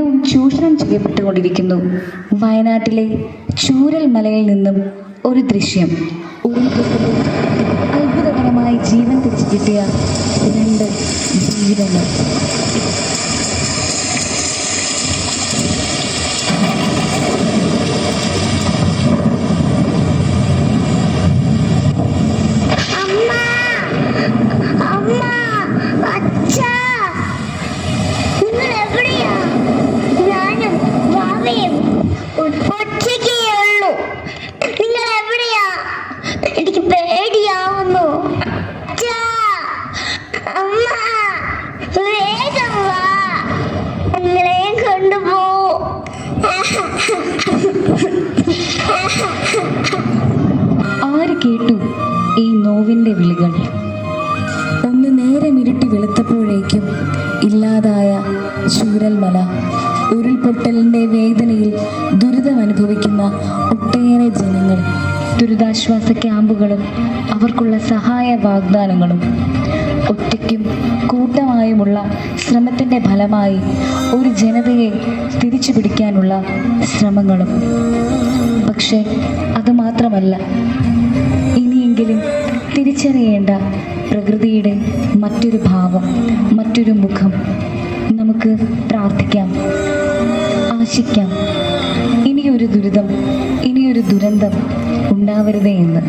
ദിനവും ചൂഷണം ചെയ്യപ്പെട്ടുകൊണ്ടിരിക്കുന്നു. വയനാട്ടിലെ ചൂരൽ മലയിൽ നിന്നും ഒരു ദൃശ്യം. ഉരുൾപൊട്ടലിൽ അത്ഭുതകരമായി ജീവൻ തിരിച്ചു കിട്ടിയ രണ്ട് ജീവന് ഈ നോവിന്റെ വിളികൾ. ഒന്ന് നേരെ ഇരുട്ടി വെളുത്തപ്പോഴേക്കും ഇല്ലാതായ ചൂരൽമല ഉരുൾപൊട്ടലിന്റെ വേദനയിൽ ദുരിതം അനുഭവിക്കുന്ന ഒട്ടേറെ ജനങ്ങൾ ദുരിതാശ്വാസ ക്യാമ്പുകളും അവർക്കുള്ള സഹായ വാഗ്ദാനങ്ങളും ഒറ്റയ്ക്കും കൂട്ടമായുമുള്ള ശ്രമത്തിന്റെ ഫലമായി ഒരു ജനതയെ തിരിച്ചു പിടിക്കാനുള്ള ശ്രമങ്ങളും. പക്ഷേ അതുമാത്രമല്ല ഇനിയെങ്കിലും തിരിച്ചറിയേണ്ട പ്രകൃതിയുടെ മറ്റൊരു ഭാവം മറ്റൊരു മുഖം നമുക്ക് പ്രാർത്ഥിക്കാം ആശിക്കാം. ഇനിയൊരു ദുരിതം ഇനിയൊരു ദുരന്തം ഉണ്ടാവരുതേ എന്ന്.